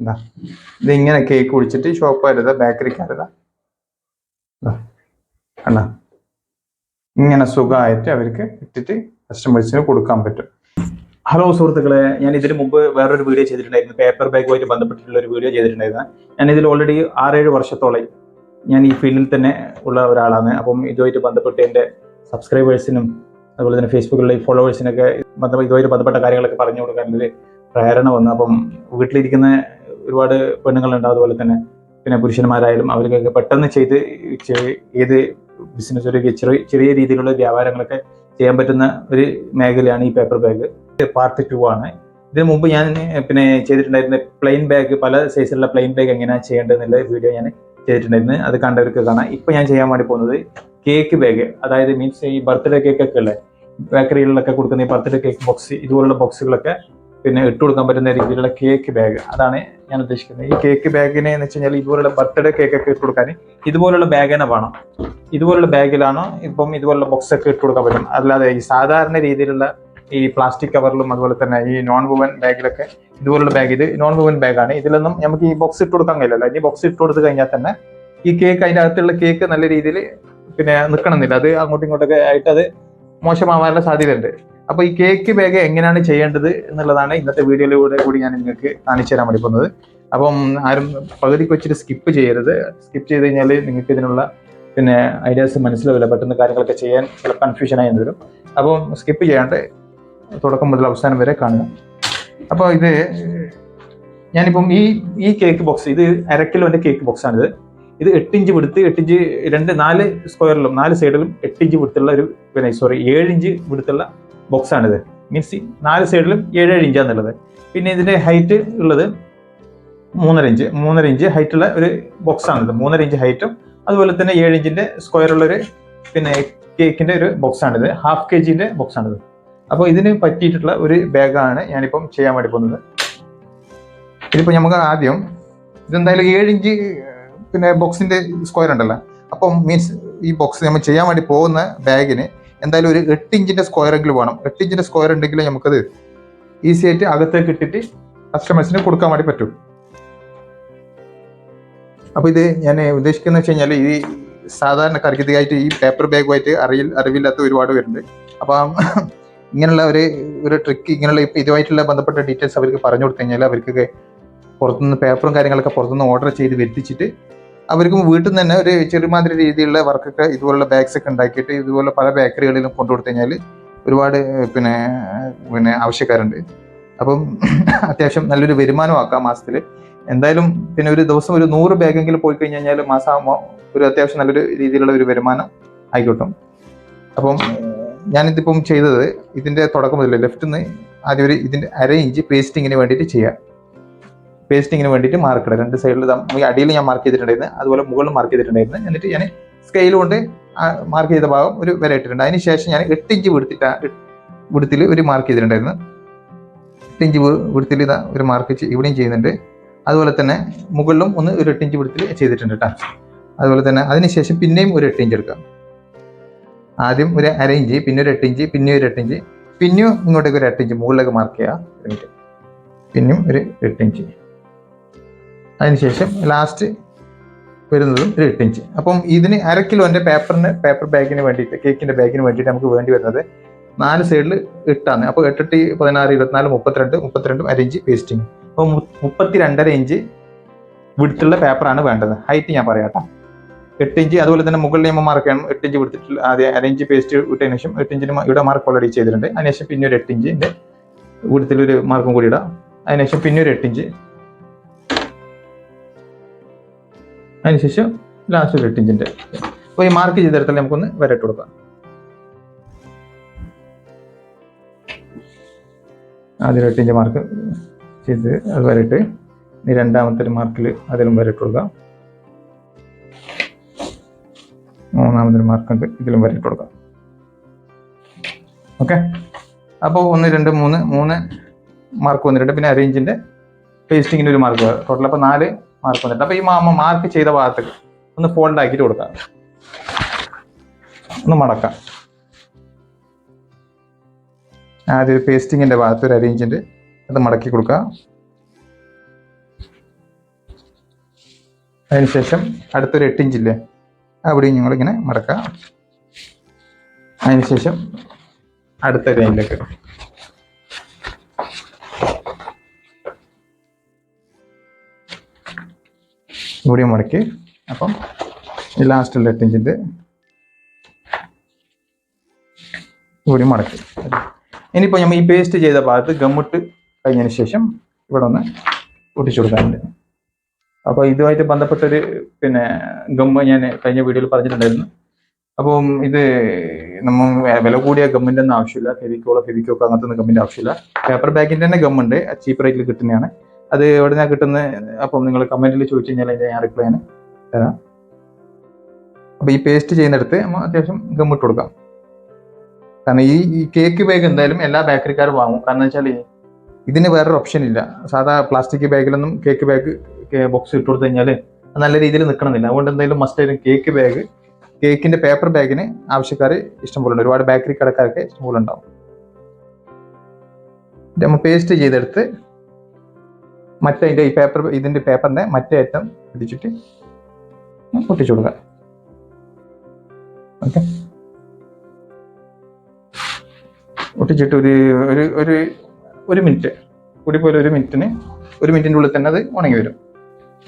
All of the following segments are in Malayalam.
എന്താ ഇത് ഇങ്ങനെ കേക്ക് കുടിച്ചിട്ട് ഷോപ്പ് കരുത ബേക്കറി ബേക്കറിക്കാരുത അല്ല ഇങ്ങനെ സുഖമായിട്ട് അവർക്ക് ഇട്ടിട്ട് കസ്റ്റമേഴ്സിന് കൊടുക്കാൻ പറ്റും. ഹലോ സുഹൃത്തുക്കളെ ഞാൻ ഇതിന് മുമ്പ് വേറൊരു വീഡിയോ ചെയ്തിട്ടുണ്ടായിരുന്നു. പേപ്പർ ബാഗുമായിട്ട് ബന്ധപ്പെട്ടിട്ടുള്ള ഒരു വീഡിയോ ചെയ്തിട്ടുണ്ടായിരുന്നു. ഞാൻ ഇതിൽ ഓൾറെഡി ആറേഴ് വർഷത്തോളം ഞാൻ ഈ ഫീൽഡിൽ തന്നെ ഉള്ള ഒരാളാണ്. അപ്പം ഇതുമായിട്ട് ബന്ധപ്പെട്ട് എന്റെ സബ്സ്ക്രൈബേഴ്സിനും അതുപോലെ തന്നെ ഫേസ്ബുക്കിലുള്ള ഫോളോവേഴ്സിനൊക്കെ ബന്ധപ്പെട്ട് ഇതുമായിട്ട് ബന്ധപ്പെട്ട കാര്യങ്ങളൊക്കെ പറഞ്ഞു കൊടുക്കാൻ ഒരു പ്രേരണ വന്നു. അപ്പം വീട്ടിലിരിക്കുന്ന ഒരുപാട് പെണ്ണുങ്ങളുണ്ട്. അതുപോലെ തന്നെ പിന്നെ പുരുഷന്മാരായാലും അവർക്കൊക്കെ പെട്ടെന്ന് ചെയ്ത് ഏത് ബിസിനസ് ഒരു ചെറിയ ചെറിയ രീതിയിലുള്ള വ്യാപാരങ്ങളൊക്കെ ചെയ്യാൻ പറ്റുന്ന ഒരു മേഖലയാണ് ഈ പേപ്പർ ബാഗ് പാർട്ട് ടു ആണ്. ഇതിനു മുമ്പ് ഞാൻ പിന്നെ ചെയ്തിട്ടുണ്ടായിരുന്ന പ്ലെയിൻ ബാഗ് പല സൈസിലുള്ള പ്ലെയിൻ ബാഗ് എങ്ങനെയാണ് ചെയ്യേണ്ടതെന്നുള്ള വീഡിയോ ഞാൻ ചെയ്തിട്ടുണ്ടായിരുന്നു. അത് കണ്ടവർക്ക് കാണാം. ഇപ്പൊ ഞാൻ ചെയ്യാൻ വേണ്ടി പോകുന്നത് കേക്ക് ബാഗ് അതായത് മീൻസ് ഈ ബർത്ത്ഡേ കേക്ക് ഒക്കെ ഉള്ളത് ബേക്കറികളിലൊക്കെ കൊടുക്കുന്ന ഈ ബർത്ത്ഡേ കേക്ക് ബോക്സ് ഇതുപോലുള്ള ബോക്സുകളൊക്കെ പിന്നെ ഇട്ട് കൊടുക്കാൻ പറ്റുന്ന രീതിയിലുള്ള കേക്ക് ബാഗ് അതാണ് ഞാൻ ഉദ്ദേശിക്കുന്നത്. ഈ കേക്ക് ബാഗിനെ എന്ന് വെച്ച് കഴിഞ്ഞാൽ ഇതുപോലുള്ള ബർത്ത്ഡേ കേക്ക് ഒക്കെ ഇട്ട് കൊടുക്കാൻ ഇതുപോലുള്ള ബാഗ് തന്നെ വേണം. ഇതുപോലുള്ള ബാഗിലാണ് ഇപ്പം ഇതുപോലുള്ള ബോക്സ് ഒക്കെ ഇട്ട് കൊടുക്കാൻ പറ്റും. അല്ലാതെ ഈ സാധാരണ രീതിയിലുള്ള ഈ പ്ലാസ്റ്റിക് കവറിലും അതുപോലെ തന്നെ ഈ നോൺ വുവൻ ബാഗിലൊക്കെ ഇതുപോലുള്ള ബാഗ് ഇത് നോൺ വുവൻ ബാഗാണ് ഇതിലൊന്നും നമുക്ക് ഈ ബോക്സ് ഇട്ട് കൊടുക്കാൻ കഴിയില്ലല്ലോ. ഇനി ബോക്സ് ഇട്ട് കൊടുത്തു കഴിഞ്ഞാൽ തന്നെ ഈ കേക്ക് അതിന്റെ അകത്തുള്ള കേക്ക് നല്ല രീതിയിൽ പിന്നെ നിൽക്കണമെന്നില്ല അത് അങ്ങോട്ടും ഇങ്ങോട്ടൊക്കെ ആയിട്ട് അത് മോശമാവാനുള്ള സാധ്യതയുണ്ട്. അപ്പൊ ഈ കേക്ക് ബാഗ് എങ്ങനെയാണ് ചെയ്യേണ്ടത് എന്നുള്ളതാണ് ഇന്നത്തെ വീഡിയോയിലൂടെ കൂടി ഞാൻ നിങ്ങൾക്ക് കാണിച്ചു തരാൻ വേണ്ടി പോകുന്നത്. അപ്പം ആരും പകുതിക്ക് വെച്ചിട്ട് സ്കിപ്പ് ചെയ്യരുത്. സ്കിപ്പ് ചെയ്ത് കഴിഞ്ഞാൽ നിങ്ങൾക്ക് ഇതിനുള്ള പിന്നെ ഐഡിയാസ് മനസ്സിലാവില്ല. പെട്ടെന്ന് കാര്യങ്ങളൊക്കെ ചെയ്യാൻ ചില കൺഫ്യൂഷനായി വരും. അപ്പം സ്കിപ്പ് ചെയ്യാണ്ട് തുടക്കം മുതൽ അവസാനം വരെ കാണുക. അപ്പോൾ ഇത് ഞാനിപ്പം ഈ ഈ കേക്ക് ബോക്സ് ഇത് അരക്കിലോന്റെ കേക്ക് ബോക്സ് ആണിത്. ഇത് എട്ട് ഇഞ്ച് വിടുത്ത് എട്ട് ഇഞ്ച് രണ്ട് നാല് സ്ക്വയറിലും നാല് സൈഡിലും എട്ട് ഇഞ്ച് വിടുത്തുള്ള ഒരു പിന്നെ സോറി ഏഴ് ഇഞ്ച് വിടുത്തുള്ള ബോക്സ് ആണിത് മീൻസ് നാല് സൈഡിലും ഏഴേഴ് ഇഞ്ചാന്നുള്ളത് പിന്നെ ഇതിന്റെ ഹൈറ്റ് ഉള്ളത് മൂന്നര ഇഞ്ച്. മൂന്നര ഇഞ്ച് ഹൈറ്റുള്ള ഒരു ബോക്സ് ആണിത് മൂന്നര ഇഞ്ച് ഹൈറ്റും അതുപോലെ തന്നെ ഏഴ് ഇഞ്ചിന്റെ ഒരു പിന്നെ കേക്കിന്റെ ഒരു ബോക്സ് ആണിത് ഹാഫ് കെ ജിന്റെ ബോക്സ് ആണിത് അപ്പോൾ ഇതിന് പറ്റിയിട്ടുള്ള ഒരു ബാഗാണ് ഞാനിപ്പം ചെയ്യാൻ വേണ്ടി പോകുന്നത്. ഇതിപ്പോൾ നമുക്ക് ആദ്യം ഇതെന്തായാലും ഏഴ് ഇഞ്ച് പിന്നെ ബോക്സിന്റെ സ്ക്വയർ ഉണ്ടല്ലോ. അപ്പം മീൻസ് ഈ ബോക്സ് നമ്മൾ ചെയ്യാൻ വേണ്ടി പോകുന്ന ബാഗിന് എന്തായാലും ഒരു എട്ട് ഇഞ്ചിന്റെ സ്ക്വയർ എങ്കിലും വേണം. എട്ട് ഇഞ്ചിന്റെ സ്ക്വയർ ഉണ്ടെങ്കിൽ നമുക്കത് ഈസി ആയിട്ട് അകത്തേക്ക് ഇട്ടിട്ട് കസ്റ്റമേഴ്സിന് കൊടുക്കാൻ വേണ്ടി പറ്റും. അപ്പൊ ഇത് ഞാൻ ഉദ്ദേശിക്കുന്നത് വെച്ച് കഴിഞ്ഞാൽ ഈ സാധാരണക്കാർക്ക് ഇതായിട്ട് ഈ പേപ്പർ ബാഗുമായിട്ട് അറിയിൽ അറിവില്ലാത്ത ഒരുപാട് പേരുണ്ട്. അപ്പം ഇങ്ങനെയുള്ള ഒരു ഒരു ട്രിക്ക് ഇങ്ങനെയുള്ള ഇപ്പൊ ഇതുമായിട്ടുള്ള ബന്ധപ്പെട്ട ഡീറ്റെയിൽസ് അവർക്ക് പറഞ്ഞു കൊടുത്തു കഴിഞ്ഞാൽ അവർക്കൊക്കെ പുറത്തുനിന്ന് പേപ്പറും കാര്യങ്ങളൊക്കെ പുറത്തുനിന്ന് ഓർഡർ ചെയ്ത് വരുത്തിച്ചിട്ട് അവർക്ക് വീട്ടിൽ നിന്ന് തന്നെ ഒരു ചെറുമാതിരി രീതിയിലുള്ള വർക്കൊക്കെ ഇതുപോലുള്ള ബാഗ്സ് ഒക്കെ ഉണ്ടാക്കിയിട്ട് ഇതുപോലെ പല ബേക്കറികളിലും കൊണ്ടു കൊടുത്തു കഴിഞ്ഞാൽ ഒരുപാട് പിന്നെ പിന്നെ ആവശ്യക്കാരുണ്ട്. അപ്പം അത്യാവശ്യം നല്ലൊരു വരുമാനം വരുമാനമാക്കാം മാസത്തിൽ. എന്തായാലും പിന്നെ ഒരു ദിവസം ഒരു നൂറ് ബാഗെങ്കിലും പോയി കഴിഞ്ഞ് കഴിഞ്ഞാൽ മാസമാകുമ്പോൾ ഒരു അത്യാവശ്യം നല്ലൊരു രീതിയിലുള്ള ഒരു വരുമാനം ആയിക്കോട്ടും. അപ്പം ഞാനിതിപ്പം ചെയ്തത് ഇതിന്റെ തുടക്കം മുതൽ ലെഫ്റ്റിൽ നിന്ന് ആദ്യം ഒരു ഇതിന്റെ അര ഇഞ്ച് പേസ്റ്റിങ്ങിന് വേണ്ടിയിട്ട് ചെയ്യാം. പേസ്റ്റിങ്ങിന് വേണ്ടിയിട്ട് മാർക്ക് ഇടുക. രണ്ട് സൈഡിൽ അടിയിൽ ഞാൻ മാർക്ക് ചെയ്തിട്ടുണ്ടായിരുന്നു അതുപോലെ മുകളിൽ മാർക്ക് ചെയ്തിട്ടുണ്ടായിരുന്നു. എന്നിട്ട് ഞാൻ സ്കെയിൽ കൊണ്ട് മാർക്ക് ചെയ്ത ഭാഗം ഒരു വര ഇട്ടിട്ടുണ്ട്. അതിന് ശേഷം ഞാൻ എട്ട് ഇഞ്ച് വിടുത്തിട്ട് വിടുത്തിൽ ഒരു മാർക്ക് ചെയ്തിട്ടുണ്ടായിരുന്നു. എട്ട് ഇഞ്ച് വിടുത്തിൽ ഇതാ ഒരു മാർക്ക് ഇവിടെയും ചെയ്യുന്നുണ്ട്. അതുപോലെ തന്നെ മുകളിലും ഒന്ന് ഒരു എട്ട് ഇഞ്ച് വിടുത്തിൽ ചെയ്തിട്ടുണ്ട് കേട്ടോ അതുപോലെ തന്നെ അതിനുശേഷം പിന്നെയും ഒരു എട്ട് ഇഞ്ച് എടുക്കാം. ആദ്യം ഒരു അര ഇഞ്ച് പിന്നെ ഒരു എട്ട് ഇഞ്ച് പിന്നെ ഒരു എട്ട് ഇഞ്ച് പിന്നെയും ഇങ്ങോട്ടേക്ക് ഒരു എട്ട് ഇഞ്ച് മുകളിലേക്ക് മാർക്ക് ചെയ്യാം പിന്നെയും ഒരു എട്ട് ഇഞ്ച്. അതിനുശേഷം ലാസ്റ്റ് വരുന്നതും ഒരു എട്ട് ഇഞ്ച് അപ്പം ഇതിന് അര കിലോന്റെ പേപ്പറിന് പേപ്പർ ബാഗിന് വേണ്ടിയിട്ട് കേക്കിന്റെ ബാഗിന് വേണ്ടിയിട്ട് നമുക്ക് വേണ്ടി വരുന്നത് നാല് സൈഡിൽ എട്ടാണ്. അപ്പോൾ എട്ടെട്ട് പതിനാറ് ഇരുപത്തിനാല് മുപ്പത്തിരണ്ട് മുപ്പത്തിരണ്ടും അര ഇഞ്ച് വേസ്റ്റിങ് അപ്പോൾ മുപ്പത്തി രണ്ടര ഇഞ്ച് വിടുത്തുള്ള പേപ്പറാണ് വേണ്ടത്. ഹൈറ്റ് ഞാൻ പറയാം എട്ട് ഇഞ്ച് അതുപോലെ തന്നെ മുകളിൽ നമ്മൾ മാർക്ക് ചെയ്യണം. എട്ട് ഇഞ്ച് വിടുത്തിട്ടുള്ള ആദ്യം അര ഇഞ്ച് പേസ്റ്റ് ഇട്ടതിന് ശേഷം എട്ട് ഇഞ്ചിന് ഇവിടെ മാർക്ക് ഓൾറെഡി ചെയ്തിട്ടുണ്ട്. അതിനുശേഷം പിന്നെ ഒരു എട്ട് ഇഞ്ചിന്റെ വിടുത്തിലൊരു മാർക്കും കൂടി ഇടാം. അതിനുശേഷം പിന്നെ ഒരു എട്ട് ഇഞ്ച് അതിനുശേഷം ലാസ്റ്റ് ഒരു എട്ട് ഇഞ്ചിന്റെ അപ്പോൾ ഈ മാർക്ക് ചെയ്ത തരത്തിൽ നമുക്കൊന്ന് വരട്ട് കൊടുക്കാം. ആദ്യം എട്ട് ഇഞ്ച് മാർക്ക് ചെയ്ത് അത് വരട്ട് ഇനി രണ്ടാമത്തെ ഒരു മാർക്കിൽ അതിലും വരട്ട് കൊടുക്കാം. മൂന്നാമതൊരു മാർക്കുണ്ട് ഇതിലും വരട്ട് കൊടുക്കാം. ഓക്കെ അപ്പോൾ ഒന്ന് രണ്ട് മൂന്ന് മൂന്ന് മാർക്ക് വന്നിട്ടുണ്ട്. പിന്നെ അരേഞ്ചിന്റെ പേസ്റ്റിങ്ങിന്റെ ഒരു മാർക്ക് ടോട്ടൽ അപ്പോൾ നാല് മാർക്ക് വന്നിട്ടുണ്ട് അപ്പോൾ ഈ മാമ മാർക്ക് ചെയ്ത ഭാഗത്ത് ഒന്ന് ഫോൾഡ് ആക്കിയിട്ട് കൊടുക്കാം. ഒന്ന് മടക്കാം. ആദ്യം പേസ്റ്റിങ്ങിന്റെ ഭാഗത്ത് ഒരു അരേഞ്ചിന്റെ അത് മടക്കി കൊടുക്കുക അതിനുശേഷം അടുത്തൊരു എട്ട് ഇഞ്ചില്ലേ അവിടെയും ഞങ്ങളിങ്ങനെ മടക്കാം. അതിനുശേഷം അടുത്ത ലൈനിലേക്ക് ഇവിടെയും മുടക്കി. അപ്പം ഈ ലാസ്റ്റുള്ള എട്ട് ഇഞ്ചിന്റെ ഇവിടെയും മടക്കി. ഇനിയിപ്പോൾ നമ്മൾ ഈ പേസ്റ്റ് ചെയ്ത ഭാഗത്ത് ഗമ്മിട്ട് കഴിഞ്ഞതിന് ശേഷം ഇവിടെ ഒന്ന് ഒട്ടിച്ചു കൊടുക്കാനുണ്ട്. അപ്പോൾ ഇതുമായിട്ട് ബന്ധപ്പെട്ടൊരു പിന്നെ ഗമ്മ് ഞാൻ കഴിഞ്ഞ വീഡിയോയിൽ പറഞ്ഞിട്ടുണ്ടായിരുന്നു. അപ്പം ഇത് നമ്മൾ വില കൂടിയ ഗമ്മിന്റെ ഒന്നും ആവശ്യമില്ല. ഫെവിക്കോളോ ഫെവിക്കോക്കോ അങ്ങനത്തെ ഒന്നും ഗമ്മിന്റെ ആവശ്യമില്ല. പേപ്പർ ബാഗിന്റെ തന്നെ ഗമ്മുണ്ട്. ചീപ്പ് റേറ്റിൽ കിട്ടുന്നതാണ്. അത് എവിടെ നിന്നാണ് കിട്ടുന്നത് അപ്പം നിങ്ങൾ കമന്റിൽ ചോദിച്ചു കഴിഞ്ഞാൽ അതിന്റെ ഞാൻ റിപ്ലൈ തരാം. അപ്പോൾ ഈ പേസ്റ്റ് ചെയ്യുന്നിടത്ത് നമ്മൾ അത്യാവശ്യം ഗമ്മിട്ട് കൊടുക്കാം. കാരണം ഈ ഈ കേക്ക് ബാഗ് എന്തായാലും എല്ലാ ബേക്കറിക്കാരും വാങ്ങും. കാരണം വെച്ചാൽ ഇതിന് വേറൊരു ഓപ്ഷൻ ഇല്ല. സാധാ പ്ലാസ്റ്റിക് ബാഗിലൊന്നും കേക്ക് ബാഗ് ബോക്സ് ഇട്ട് കൊടുത്തു കഴിഞ്ഞാൽ നല്ല രീതിയിൽ നിൽക്കണമെന്നില്ല അതുകൊണ്ട് എന്തായാലും മസ്റ്റ് ആയിട്ടും കേക്ക് ബാഗ് കേക്കിന്റെ പേപ്പർ ബാഗിന് ആവശ്യക്കാർ ഇഷ്ടംപോലെ ഉണ്ട് ഒരുപാട് ബേക്കറി കടക്കാരൊക്കെ ഇഷ്ടംപോലെ ഉണ്ടാവും നമ്മൾ പേസ്റ്റ് ചെയ്തെടുത്ത് മറ്റേ ഈ പേപ്പർ ഇതിന്റെ പേപ്പറിന്റെ മറ്റേ അറ്റം പിടിച്ചിട്ട് പൊട്ടിച്ചു കൊടുക്കാം. ഓക്കെ ഒട്ടിച്ചിട്ട് ഒരു ഒരു ഒരു ഒരു മിനിറ്റ് കൂടി പോലെ ഒരു മിനിറ്റിന് ഒരു മിനിറ്റിന്റെ ഉള്ളിൽ തന്നെ അത് ഉണങ്ങി വരും.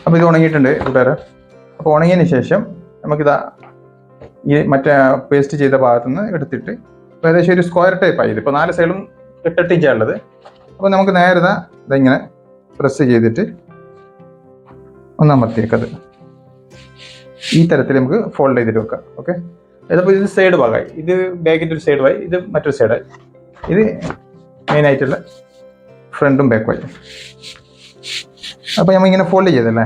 അപ്പോൾ ഇത് ഉണങ്ങിയിട്ടുണ്ട് കൂട്ടുകാരെ. അപ്പോൾ ഉണങ്ങിയതിന് ശേഷം നമുക്കിതാ ഈ മറ്റേ പേസ്റ്റ് ചെയ്ത ഭാഗത്തു നിന്ന് എടുത്തിട്ട് ഏകദേശം ഒരു സ്ക്വയർ ടൈപ്പ് ആയി. ഇപ്പോൾ നാല് സൈഡും എട്ടെട്ട് ഇഞ്ചാണ് ഉള്ളത് അപ്പോൾ നമുക്ക് നേരെ ഇതാ ഇതെങ്ങനെ പ്രസ് ചെയ്തിട്ട് ഒന്നമർത്തിയേക്കത് ഈ തരത്തിൽ നമുക്ക് ഫോൾഡ് ചെയ്തിട്ട് വെക്കാം ഓക്കെ ഇതിപ്പോൾ ഇത് സൈഡ് ഭാഗമായി. ഇത് ബാക്കിന്റെ ഒരു സൈഡ് ആയി ഇത് മറ്റൊരു സൈഡായി ഇത് മെയിൻ ആയിട്ടുള്ള ഫ്രണ്ടും ബാക്കും ആയി. അപ്പോൾ നമ്മൾ ഇങ്ങനെ ഫോൾഡ് ചെയ്തല്ലേ?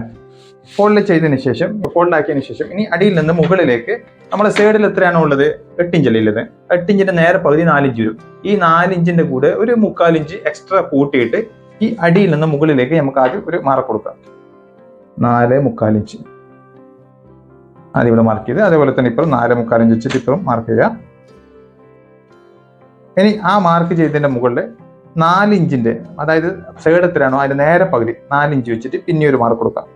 ഫോൾഡ് ചെയ്തതിന് ശേഷം ഫോൾഡ് ആക്കിയതിന് ശേഷം ഇനി അടിയിൽ നിന്ന് മുകളിലേക്ക് നമ്മൾ സൈഡിൽ എത്രയാണോ ഉള്ളത്? എട്ടിഞ്ചല്ലേ ഉള്ളത്? എട്ടിഞ്ചിന്റെ നേരെ പകുതി നാലിഞ്ച് വരും. ഈ നാലിഞ്ചിന്റെ കൂടെ ഒരു മുക്കാലിഞ്ച് എക്സ്ട്രാ കൂട്ടിയിട്ട് ഈ അടിയിൽ നിന്ന് മുകളിലേക്ക് നമുക്ക് ആദ്യം ഒരു മാർക്ക് കൊടുക്കാം. നാല് മുക്കാലിഞ്ച് ഇവിടെ മാർക്ക് ചെയ്ത് അതേപോലെ തന്നെ ഇപ്പോൾ നാല് മുക്കാലിഞ്ച് വെച്ചിട്ട് ഇപ്പോഴും മാർക്ക് ചെയ്യുക. ഇനി ആ മാർക്ക് ചെയ്തതിന്റെ മുകളിൽ നാല് ഇഞ്ചിന്റെ അതായത് എത്രയാണോ അതിന്റെ നേരെ പകുതി നാലിഞ്ച് വെച്ചിട്ട് പിന്നെ ഒരു മാർക്ക് കൊടുക്കാം.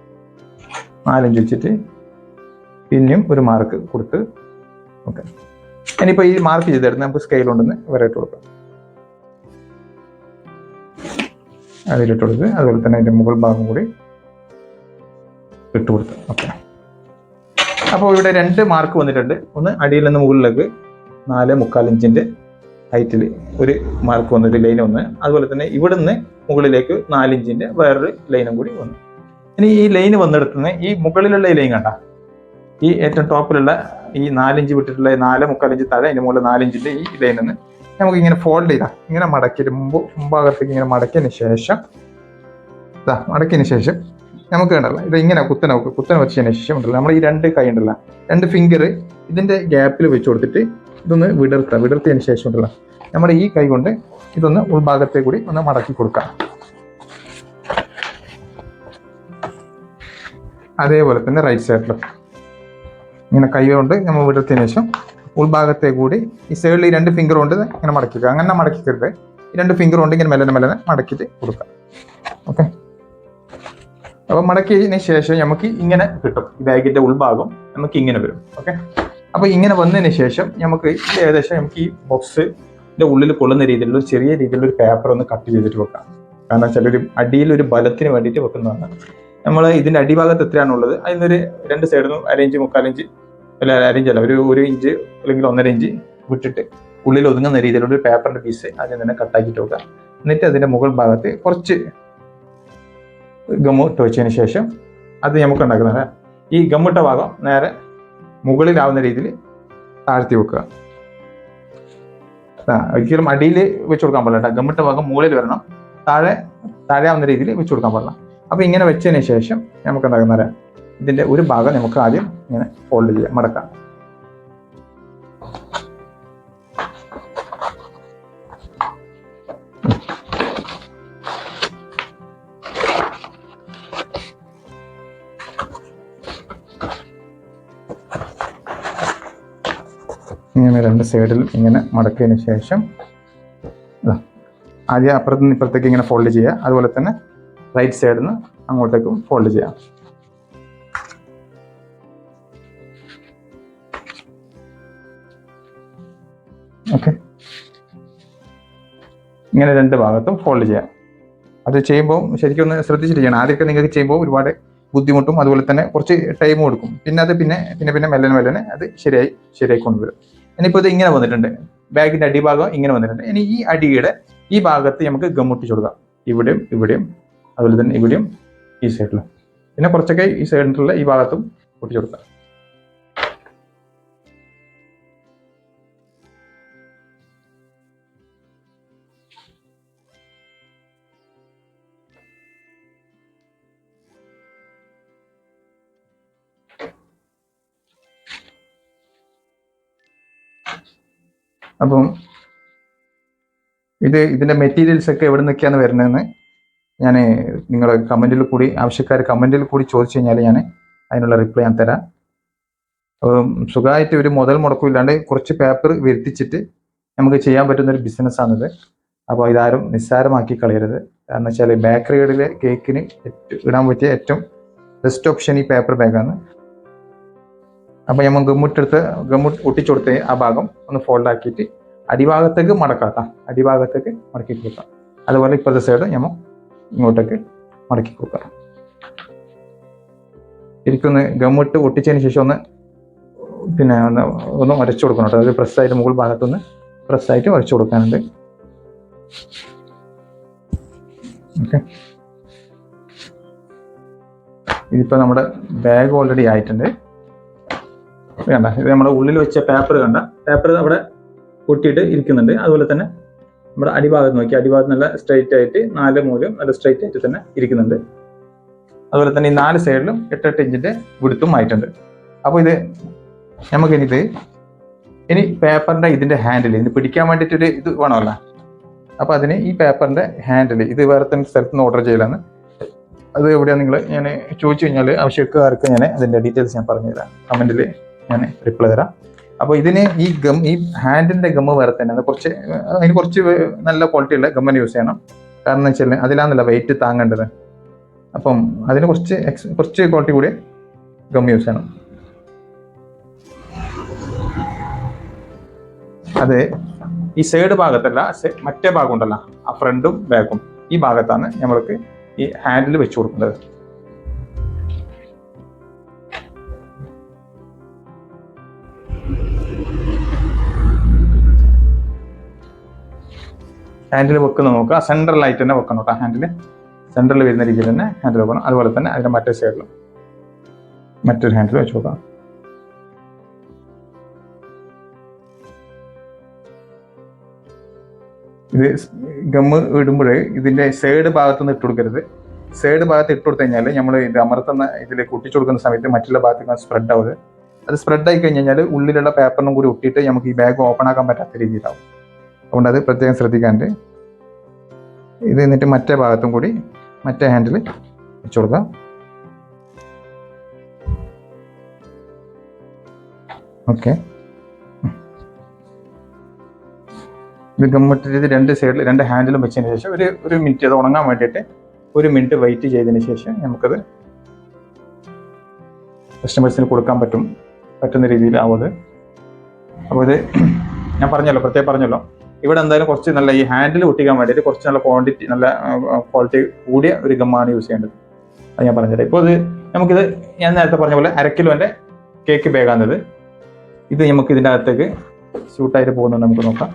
നാലിഞ്ച് വെച്ചിട്ട് പിന്നെയും ഒരു മാർക്ക് കൊടുത്ത് ഓക്കെ ഇനിയിപ്പോൾ ഈ മാർക്ക് ചെയ്തെടുത്ത് നമുക്ക് സ്കെയിൽ ഉണ്ടെന്ന് വരായിട്ട് കൊടുക്കാം. അതിലിട്ട് കൊടുത്ത് അതുപോലെ തന്നെ അതിന്റെ മുകൾ ഭാഗം കൂടി ഇട്ട് കൊടുത്ത്. ഓക്കെ. അപ്പോൾ ഇവിടെ രണ്ട് മാർക്ക് വന്നിട്ടുണ്ട്. ഒന്ന് അടിയിൽ നിന്ന് മുകളിലേക്ക് നാല് മുക്കാൽ ഇഞ്ചിന്റെ ഹൈറ്റിൽ ഒരു മാർക്ക് വന്നൊരു ലൈൻ ഒന്ന് അതുപോലെ തന്നെ ഇവിടെ നിന്ന് മുകളിലേക്ക് നാലിഞ്ചിന്റെ വേറൊരു ലൈനും കൂടി വന്നു. ഇനി ഈ ലൈൻ വന്നെടുത്തുനിന്ന് ഈ മുകളിലുള്ള ഈ ലൈൻ കണ്ട ഈ ഏറ്റവും ടോപ്പിലുള്ള ഈ നാലിഞ്ച് വിട്ടിട്ടുള്ള നാല് മുക്കാലിഞ്ച് താഴെ അതിന്റെ മുകളിൽ നാലിഞ്ചിന്റെ ഈ ലൈനിൽ നിന്ന് നമുക്ക് ഇങ്ങനെ ഫോൾഡ് ചെയ്താൽ ഇങ്ങനെ മടക്കി മുമ്പ് മുമ്പാകത്തേക്ക് ഇങ്ങനെ മടക്കിയതിന് ശേഷം ഇതാ മടക്കിയതിന് ശേഷം നമുക്ക് കണ്ടല്ല ഇത് ഇങ്ങനെ കുത്തനെ നോക്ക് കുത്തനെ വെച്ചതിന് ശേഷം ഉണ്ടല്ലോ. നമ്മൾ ഈ രണ്ട് കൈ ഉണ്ടല്ലോ രണ്ട് ഫിംഗർ ഇതിന്റെ ഗ്യാപ്പിൽ വെച്ച് കൊടുത്തിട്ട് ഇതൊന്ന് വിടർത്തുക വിടർത്തിയതിന് ശേഷം ഉണ്ടല്ലോ നമ്മൾ ഈ കൈ കൊണ്ട് ഇതൊന്ന് ഉൾഭാഗത്തെ കൂടി ഒന്ന് മടക്കി കൊടുക്കാം. അതേപോലെ തന്നെ റൈറ്റ് സൈഡിലും ഇങ്ങനെ കൈ കൊണ്ട് നമ്മൾ വിടർത്തിയതിന് ശേഷം ഉൾഭാഗത്തെ കൂടി ഈ സൈഡിൽ ഈ രണ്ട് ഫിംഗർ കൊണ്ട് ഇങ്ങനെ മടക്കിക്കുക. അങ്ങനെ മടക്കിക്കരുത്. ഈ രണ്ട് ഫിംഗർ കൊണ്ട് ഇങ്ങനെ മെല്ലനെ മെല്ലനെ മടക്കിയിട്ട് കൊടുക്കുക. ഓക്കെ അപ്പോൾ മടക്കിയതിന് ശേഷം നമുക്ക് ഇങ്ങനെ കിട്ടും. ഈ ബാഗിന്റെ ഉൾഭാഗം നമുക്ക് ഇങ്ങനെ വരും. ഓക്കെ അപ്പൊ ഇങ്ങനെ വന്നതിന് ശേഷം നമുക്ക് ഏകദേശം നമുക്ക് ഈ ബോക്സിന്റെ ഉള്ളിൽ കൊള്ളുന്ന രീതിയിലുള്ള ചെറിയ രീതിയിലുള്ള ഒരു പേപ്പർ ഒന്ന് കട്ട് ചെയ്തിട്ട് വെക്കാം. കാരണം വെച്ചാൽ ഒരു അടിയിൽ ഒരു ബലത്തിന് വേണ്ടിയിട്ട് വെക്കുന്നതാണ്. നമ്മൾ ഇതിന്റെ അടിഭാഗത്ത് എത്രയാണുള്ളത്? അതിനൊരു രണ്ട് സൈഡിൽ നിന്നും അരയിഞ്ച് മുക്കാലിഞ്ച് അല്ല അരയിഞ്ച് അല്ല ഒരു ഒരു ഇഞ്ച് അല്ലെങ്കിൽ ഒന്നര ഇഞ്ച് വിട്ടിട്ട് ഉള്ളിൽ ഒതുങ്ങുന്ന രീതിയിലുള്ള ഒരു പേപ്പറിന്റെ പീസ് ആദ്യം തന്നെ കട്ടാക്കിയിട്ട് വെക്കുക. എന്നിട്ട് അതിന്റെ മുകൾ ഭാഗത്ത് കുറച്ച് ഗമ്മ് ഇട്ട് വെച്ചതിന് ശേഷം അത് നമുക്ക് ഉണ്ടാക്കുന്നത് ഈ ഗമ്മിട്ട ഭാഗം നേരെ മുകളിലാവുന്ന രീതിയിൽ താഴ്ത്തി വെക്കുക. ഒരിക്കലും അടിയിൽ വെച്ച് കൊടുക്കാൻ പാടില്ല ഗമ്മിട്ട ഭാഗം മുകളിൽ വരണം. താഴെ താഴെ ആവുന്ന രീതിയിൽ വെച്ച് കൊടുക്കാൻ പാടില്ല. അപ്പൊ ഇങ്ങനെ വെച്ചതിന് ശേഷം നമുക്ക് എന്താകുന്ന ഇതിന്റെ ഒരു ഭാഗം നമുക്ക് ആദ്യം ഇങ്ങനെ ഫോൾഡ് ചെയ്യാം മടക്കാം ഇങ്ങനെ രണ്ട് സൈഡിൽ ഇങ്ങനെ മടക്കിയതിന് ശേഷം. ആദ്യം അപ്പുറത്ത് നിന്ന് ഇപ്പുറത്തേക്ക് ഇങ്ങനെ ഫോൾഡ് ചെയ്യുക അതുപോലെ തന്നെ റൈറ്റ് സൈഡിൽ നിന്ന് അങ്ങോട്ടേക്കും ഫോൾഡ് ചെയ്യാം ഇങ്ങനെ രണ്ട് ഭാഗത്തും ഫോൾഡ് ചെയ്യാം. അത് ചെയ്യുമ്പോൾ ശരിക്കും ഒന്ന് ശ്രദ്ധിച്ചിട്ട് ആദ്യമൊക്കെ നിങ്ങൾക്ക് ചെയ്യുമ്പോൾ ഒരുപാട് ബുദ്ധിമുട്ടും അതുപോലെ തന്നെ കുറച്ച് ടൈം കൊടുക്കും പിന്നെ അത് പിന്നെ പിന്നെ പിന്നെ മെല്ലനെ മെല്ലനെ അത് ശരിയായി ശരിയായി കൊണ്ടുവരും. ഇനിയിപ്പോൾ ഇത് ഇങ്ങനെ വന്നിട്ടുണ്ട്. ബാഗിന്റെ അടിഭാഗം ഇങ്ങനെ വന്നിട്ടുണ്ട്. ഇനി ഈ അടിയുടെ ഈ ഭാഗത്ത് നമുക്ക് ഗമ്മൊട്ടിച്ച് കൊടുക്കാം. ഇവിടെയും ഇവിടെയും അതുപോലെ തന്നെ ഇവിടെയും ഈ സൈഡിലും പിന്നെ കുറച്ചൊക്കെ ഈ സൈഡിലുള്ള ഈ ഭാഗത്തും ഒട്ടിച്ചു കൊടുക്കാം. അപ്പം ഇത് ഇതിന്റെ മെറ്റീരിയൽസ് ഒക്കെ എവിടെ നിന്നൊക്കെയാണ് വരുന്നതെന്ന് ഞാൻ നിങ്ങൾ കമന്റിൽ കൂടി ആവശ്യക്കാർ കമന്റിൽ കൂടി ചോദിച്ചു കഴിഞ്ഞാൽ ഞാൻ അതിനുള്ള റിപ്ലൈ ഞാൻ തരാം. അപ്പം സുഖമായിട്ട് ഒരു മുതൽ മുടക്കും ഇല്ലാണ്ട് കുറച്ച് പേപ്പർ വരുത്തിച്ചിട്ട് നമുക്ക് ചെയ്യാൻ പറ്റുന്ന ഒരു ബിസിനസ്സാണിത് അപ്പോൾ ഇതാരും നിസ്സാരമാക്കി കളയരുത്. കാരണം വെച്ചാൽ ബേക്കറികളിലെ കേക്കിന് ഇടാൻ പറ്റിയ ഏറ്റവും ബെസ്റ്റ് ഓപ്ഷൻ ഈ പേപ്പർ ബാഗാണ് അപ്പോൾ നമ്മൾ ഗമ്മുട്ടെടുത്ത് ഗമ്മുട്ട് ഒട്ടിച്ചു കൊടുത്ത് ആ ഭാഗം ഒന്ന് ഫോൾഡ് ആക്കിയിട്ട് അടിഭാഗത്തേക്ക് മടക്കാക്കാം അടിഭാഗത്തേക്ക് മടക്കി കൊടുക്കാം. അതുപോലെ ഇപ്പോഴത്തെ സൈഡ് നമ്മൾ ഇങ്ങോട്ടേക്ക് മടക്കി കൊടുക്കാം. ശരിക്കൊന്ന് ഗമ്മിട്ട് ഒട്ടിച്ചതിന് ശേഷം ഒന്ന് പിന്നെ ഒന്ന് ഒന്ന് ഉരച്ചു കൊടുക്കണം കേട്ടോ. അതായത് പ്രസ്സായിട്ട് മുകൾ ഭാഗത്തുനിന്ന് പ്രസ്സായിട്ട് ഉരച്ചു കൊടുക്കാനുണ്ട്. ഓക്കെ. ഇതിപ്പോൾ നമ്മുടെ ബാഗ് ഓൾറെഡി ആയിട്ടുണ്ട്. വേണ്ട ഇത് നമ്മുടെ ഉള്ളിൽ വെച്ച പേപ്പർ കണ്ട. പേപ്പർ അവിടെ പൊട്ടിയിട്ട് ഇരിക്കുന്നുണ്ട്. അതുപോലെ തന്നെ നമ്മുടെ അടിഭാഗത്ത് നോക്കി. അടിഭാഗത്ത് നല്ല സ്ട്രൈറ്റ് ആയിട്ട് നാല് മൂലം നല്ല സ്ട്രൈറ്റ് ആയിട്ട് തന്നെ ഇരിക്കുന്നുണ്ട്. അതുപോലെ തന്നെ ഈ നാല് സൈഡിലും എട്ടെട്ട് ഇഞ്ചിന്റെ വിടുത്തും ആയിട്ടുണ്ട്. അപ്പോൾ ഇത് നമുക്കിനി ഇത് ഇനി പേപ്പറിന്റെ ഇതിന്റെ ഹാൻഡിൽ ഇതിന് പിടിക്കാൻ വേണ്ടിയിട്ട് ഒരു ഇത് വേണമല്ലോ. അപ്പൊ അതിന് ഈ പേപ്പറിന്റെ ഹാൻഡിൽ ഇത് വേറെ തന്നെ സ്ഥലത്ത് നിന്ന് ഓർഡർ ചെയ്യലാണ് അത് എവിടെയാണ് നിങ്ങൾ ഞാൻ ചോദിച്ചു കഴിഞ്ഞാൽ ആവശ്യക്കാർക്ക് ഞാൻ അതിന്റെ ഡീറ്റെയിൽസ് ഞാൻ പറഞ്ഞുതരാം. കമന്റിൽ ഞാൻ റിപ്ലൈ തരാം. അപ്പോൾ ഇതിന് ഈ ഗം ഈ ഹാൻഡിന്റെ ഗമ്മ് വേറെ തന്നെ. കുറച്ച് അതിന് കുറച്ച് നല്ല ക്വാളിറ്റി ഉള്ള ഗമ്മന് യൂസ് ചെയ്യണം. കാരണം എന്ന് വെച്ചാൽ അതിലാണല്ലോ വെയിറ്റ് താങ്ങേണ്ടത്. അപ്പം അതിന് കുറച്ച് എക്സ് കുറച്ച് ക്വാളിറ്റി കൂടി ഗം യൂസ് ചെയ്യണം. അത് ഈ സൈഡ് ഭാഗത്തല്ല മറ്റേ ഭാഗം ഉണ്ടല്ലോ ആ ഫ്രണ്ടും ബാക്കും ഈ ഭാഗത്താണ് നമ്മൾക്ക് ഈ ഹാൻഡിൽ വെച്ച് കൊടുക്കേണ്ടത്. ഹാൻഡിൽ വെക്കുന്ന നോക്കുക. സെൻട്രലായിട്ട് തന്നെ വെക്കണം കേട്ടോ. ഹാൻഡിൽ സെൻട്രൽ വരുന്ന രീതിയിൽ തന്നെ ഹാൻഡിൽ വെക്കണം. അതുപോലെ തന്നെ അതിന്റെ മറ്റേ സൈഡിലും മറ്റൊരു ഹാൻഡിൽ വെച്ച് നോക്കാം. ഇത് ഗമ്മ് ഇടുമ്പോഴേ ഇതിന്റെ സൈഡ് ഭാഗത്ത് നിന്ന് ഇട്ട് കൊടുക്കരുത്. സൈഡ് ഭാഗത്ത് ഇട്ട് കൊടുത്തു കഴിഞ്ഞാൽ നമ്മൾ ഇത് അമർത്തുന്ന ഇതിലേക്ക് ഒട്ടിച്ചു കൊടുക്കുന്ന സമയത്ത് മറ്റുള്ള ഭാഗത്തേക്ക് സ്പ്രെഡ് ആവുക അത് സ്പ്രെഡ് ആയി കഴിഞ്ഞ് കഴിഞ്ഞാൽ ഉള്ളിലുള്ള പേപ്പറിനും കൂടി ഒട്ടിയിട്ട് നമുക്ക് ഈ ബാഗ് ഓപ്പൺ ആക്കാൻ പറ്റാത്ത രീതിയിലാവും. അതുകൊണ്ട് അത് പ്രത്യേകം ശ്രദ്ധിക്കാണ്ട് ഇത് എന്നിട്ട് മറ്റേ ഭാഗത്തും കൂടി മറ്റേ ഹാൻഡിൽ വെച്ചു കൊടുക്കാം ഓക്കെ ഇത് ഗമ്മട്ട് ചെയ്ത് രണ്ട് സൈഡിൽ രണ്ട് ഹാൻഡിലും വെച്ചതിന് ശേഷം ഒരു ഒരു മിനിറ്റ് അത് ഉണങ്ങാൻ വേണ്ടിയിട്ട് ഒരു മിനിറ്റ് വെയിറ്റ് ചെയ്തതിന് ശേഷം നമുക്കത് കസ്റ്റമേഴ്സിന് കൊടുക്കാൻ പറ്റും പറ്റുന്ന രീതിയിലാവും അത്. അപ്പോൾ ഇത് ഞാൻ പറഞ്ഞല്ലോ പ്രത്യേകം പറഞ്ഞല്ലോ. ഇവിടെ എന്തായാലും കുറച്ച് നല്ല ഈ ഹാൻഡിൽ ഒട്ടിക്കാൻ വേണ്ടിയിട്ട് കുറച്ച് നല്ല ക്വാണ്ടിറ്റി നല്ല ക്വാളിറ്റി കൂടിയ ഒരു ഗമ്മാണ് യൂസ് ചെയ്യേണ്ടത്. അത് ഞാൻ പറഞ്ഞത് ഇപ്പോൾ ഇത് നമുക്കിത് ഞാൻ നേരത്തെ പറഞ്ഞ പോലെ അര കിലോന്റെ കേക്ക് ബാഗാണിത് ഇത്. നമുക്ക് ഇതിന്റെ അകത്തേക്ക് സ്യൂട്ടായിട്ട് പോകുന്നുണ്ട്. നമുക്ക് നോക്കാം.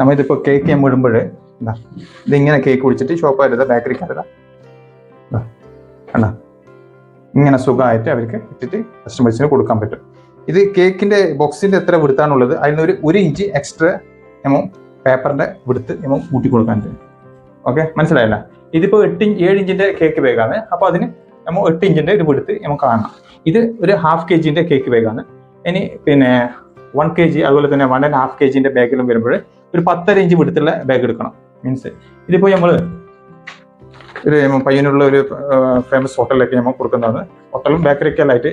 നമ്മളിതിപ്പോൾ കേക്ക് ഞാൻ വിടുമ്പോൾ ഇതിങ്ങനെ കേക്ക് കുടിച്ചിട്ട് ഷോപ്പായിരുന്ന ബേക്കറിക്കാരുതാ കണ്ട? ഇങ്ങനെ സുഖമായിട്ട് അവർക്ക് ഇട്ടിട്ട് കസ്റ്റമേഴ്സിന് കൊടുക്കാൻ പറ്റും. ഇത് കേക്കിന്റെ ബോക്സിന്റെ എത്ര വിടുത്താണുള്ളത്? അതിന് ഒരു ഒരു ഇഞ്ച് എക്സ്ട്രാ നമ്മൾ പേപ്പറിന്റെ വിടുത്ത് നമ്മൾ കൂട്ടി കൊടുക്കാനുണ്ട് ഓക്കെ മനസ്സിലായില്ല? ഇതിപ്പോൾ എട്ട് ഇഞ്ച് ഏഴ് ഇഞ്ചിന്റെ കേക്ക് ബാഗാണ് അപ്പോൾ അതിന് നമ്മൾ എട്ട് ഇഞ്ചിന്റെ ഒരു വിടുത്ത് നമുക്ക് കാണാം. ഇത് ഒരു ഹാഫ് കെ ജിന്റെ കേക്ക് ബാഗാണ് ഇനി പിന്നെ വൺ കെ ജി അതുപോലെ തന്നെ വൺ ആൻഡ് ഹാഫ് കെ ജിന്റെ ബാഗിലും വരുമ്പോൾ ഒരു പത്തര ഇഞ്ച് വിടുത്തുള്ള ബാഗ് എടുക്കണം. മീൻസ് ഇതിപ്പോൾ നമ്മൾ ഒരു പയ്യനുള്ള ഒരു ഫേമസ് ഹോട്ടലിലൊക്കെ നമ്മൾ കൊടുക്കുന്നതാണ്. ഹോട്ടലും ബേക്കറിയൊക്കെ ആയിട്ട്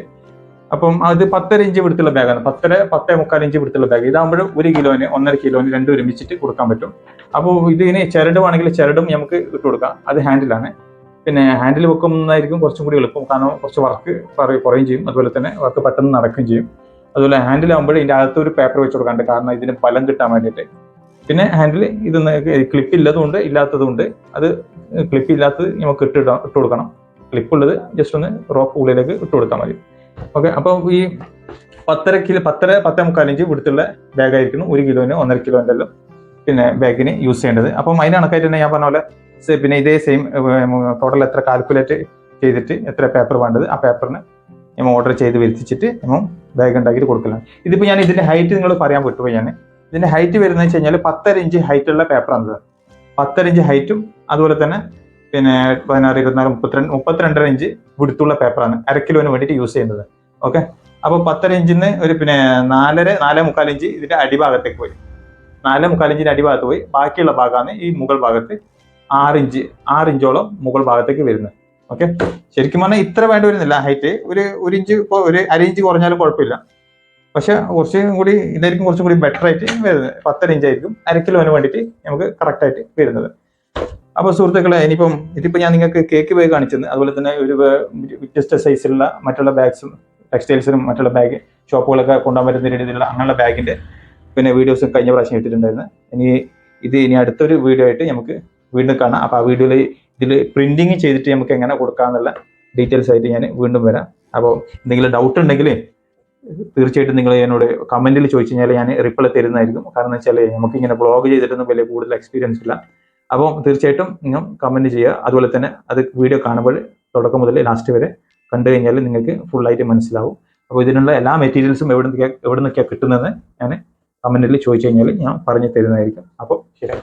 അപ്പം അത് പത്തര ഇഞ്ച് വിടുത്തുള്ള ബാഗാണ് പത്തര പത്തേ മുക്കാൽ ഇഞ്ച് വിടുത്തുള്ള ബാഗ് ഇതാകുമ്പോഴും ഒരു കിലോന് ഒന്നര കിലോന് രണ്ടും ഒരുമിച്ചിട്ട് കൊടുക്കാൻ പറ്റും. അപ്പോൾ ഇതിന് ചിരട് വേണമെങ്കിൽ ചിരടും നമുക്ക് ഇട്ട് കൊടുക്കാം. അത് ഹാൻഡിലാണ് പിന്നെ ഹാൻഡിൽ വെക്കുന്നതായിരിക്കും കുറച്ചും കൂടി എളുപ്പം. കാരണം കുറച്ച് വർക്ക് കുറയും ചെയ്യും. അതുപോലെ തന്നെ വർക്ക് പെട്ടെന്ന് നടക്കുകയും ചെയ്യും. അതുപോലെ ഹാൻഡിൽ ആകുമ്പോൾ ഇതിന്റെ അകത്ത് ഒരു പേപ്പർ വെച്ച് കൊടുക്കാണ്ട് കാരണം ഇതിന് ഫലം കിട്ടാൻ വേണ്ടിയിട്ട്. പിന്നെ ഹാൻഡിൽ ഇത് ക്ലിപ്പ് ഇല്ലതുകൊണ്ട് ഇല്ലാത്തതുകൊണ്ട് അത് ക്ലിപ്പ് ഇല്ലാത്തത് നമുക്ക് ഇട്ട് ഇടാം- ഇട്ട് കൊടുക്കണം. ക്ലിപ്പ് ഉള്ളത് ജസ്റ്റ് ഒന്ന് റോപ്പ് ഉള്ളിലേക്ക് ഇട്ട് കൊടുത്താൽ മതി. ഓക്കെ അപ്പോൾ ഈ പത്തര കിലോ പത്തര പത്തേ മുക്കാൽ ഇഞ്ച് വിടുത്തുള്ള ബാഗായിരിക്കണം ഒരു കിലോന് ഒന്നര കിലോന്റെ എല്ലാം പിന്നെ ബാഗിന് യൂസ് ചെയ്യേണ്ടത്. അപ്പം അതിന് കണക്കായിട്ട് തന്നെ ഞാൻ പറഞ്ഞ പോലെ പിന്നെ ഇതേ സെയിം ടോട്ടൽ എത്ര കാൽക്കുലേറ്റ് ചെയ്തിട്ട് എത്ര പേപ്പർ വേണ്ടത് ആ പേപ്പറിന് നമ്മൾ ഓർഡർ ചെയ്ത് വരുത്തിച്ചിട്ട് നമ്മൾ ബാഗ് ഉണ്ടാക്കിയിട്ട് കൊടുക്കലാണ്. ഇതിപ്പോൾ ഞാൻ ഇതിന്റെ ഹൈറ്റ് നിങ്ങൾ പറയാൻ വിട്ടുപോയി ഞാൻ ഇതിന്റെ ഹൈറ്റ് വരുന്നത് വെച്ച് കഴിഞ്ഞാൽ പത്തര ഇഞ്ച് ഹൈറ്റ് ഉള്ള പേപ്പറാണ് പത്തര ഇഞ്ച് ഹൈറ്റും അതുപോലെ തന്നെ പിന്നെ പതിനാറ് ഇരുപത്തിനാല് മുപ്പത്തിരണ്ട് മുപ്പത്തിരണ്ടര ഇഞ്ച് വിടുത്തുള്ള പേപ്പറാണ് അര കിലോന് വേണ്ടിയിട്ട് യൂസ് ചെയ്യുന്നത്. ഓക്കെ അപ്പോൾ പത്തര ഇഞ്ചിന്ന് ഒരു പിന്നെ നാലര നാലേ മുക്കാൽ ഇഞ്ച് ഇതിന്റെ അടിഭാഗത്തേക്ക് പോയി. നാലേ മുക്കാൽ ഇഞ്ചിന്റെ അടിഭാഗത്ത് പോയി. ബാക്കിയുള്ള ഭാഗമാണ് ഈ മുകൾ ഭാഗത്ത് ആറ് ഇഞ്ച് ആറ് ഇഞ്ചോളം മുകൾ ഭാഗത്തേക്ക് വരുന്നത്. ഓക്കെ ശരിക്കും പറഞ്ഞാൽ ഇത്ര വേണ്ടി വരുന്നില്ല. ഹൈറ്റ് ഒരു ഒരു ഇഞ്ച് ഒരു അര ഇഞ്ച് കുറഞ്ഞാലും കുഴപ്പമില്ല. പക്ഷെ കുറച്ചും കൂടി ഇതായിരിക്കും കുറച്ചും കൂടി ബെറ്റർ ആയിട്ട് വരുന്നത്. പത്തര ഇഞ്ചായിരിക്കും അര കിലോന് വേണ്ടിയിട്ട് നമുക്ക് കറക്റ്റ് ആയിട്ട് വരുന്നത്. അപ്പോൾ സുഹൃത്തുക്കളെ ഇനിയിപ്പം ഇതിപ്പോൾ ഞാൻ നിങ്ങൾക്ക് കേക്ക് ബാഗ് കാണിച്ചത് അതുപോലെ തന്നെ ഒരു വ്യത്യസ്ത സൈസിലുള്ള മറ്റുള്ള ബാഗ്സും ടെക്സ്റ്റൈൽസിനും മറ്റുള്ള ബാഗ് ഷോപ്പുകളൊക്കെ കൊണ്ടുപോകാൻ പറ്റുന്ന രീതിയിലുള്ള അങ്ങനെയുള്ള ബാഗിന്റെ പിന്നെ വീഡിയോസ് കഴിഞ്ഞ പ്രാവശ്യം ഇട്ടിട്ടുണ്ടായിരുന്നു. ഇനി ഇത് ഇനി അടുത്തൊരു വീഡിയോ ആയിട്ട് നമുക്ക് വീണ്ടും കാണാം. അപ്പോൾ ആ വീഡിയോയിൽ ഇതിൽ പ്രിന്റിങ് ചെയ്തിട്ട് നമുക്ക് എങ്ങനെ കൊടുക്കാമെന്നുള്ള ഡീറ്റെയിൽസ് ആയിട്ട് ഞാൻ വീണ്ടും വരാം. അപ്പോൾ എന്തെങ്കിലും ഡൗട്ട് ഉണ്ടെങ്കിൽ തീർച്ചയായിട്ടും നിങ്ങൾ എന്നോട് കമന്റിൽ ചോദിച്ചു കഴിഞ്ഞാൽ ഞാൻ റിപ്ലൈ തരുന്നതായിരിക്കും. കാരണം വെച്ചാൽ നമുക്ക് ഇങ്ങനെ ബ്ലോഗ് ചെയ്തിട്ടൊന്നും വലിയ കൂടുതൽ എക്സ്പീരിയൻസ് ഇല്ല. അപ്പോൾ തീർച്ചയായിട്ടും നിങ്ങൾ കമന്റ് ചെയ്യുക. അതുപോലെ തന്നെ അത് വീഡിയോ കാണുമ്പോൾ തുടക്കം മുതൽ ലാസ്റ്റ് വരെ കണ്ടു കഴിഞ്ഞാൽ നിങ്ങൾക്ക് ഫുള്ളായിട്ട് മനസ്സിലാവും. അപ്പോൾ ഇതിനുള്ള എല്ലാ മെറ്റീരിയൽസും എവിടെ നിന്നൊക്കെയാണ് എവിടെ നിന്നൊക്കെയാണ് കിട്ടുന്നതെന്ന് ഞാൻ കമന്റിൽ ചോദിച്ചു കഴിഞ്ഞാൽ ഞാൻ പറഞ്ഞു തരുന്നതായിരിക്കും. അപ്പോൾ ശരി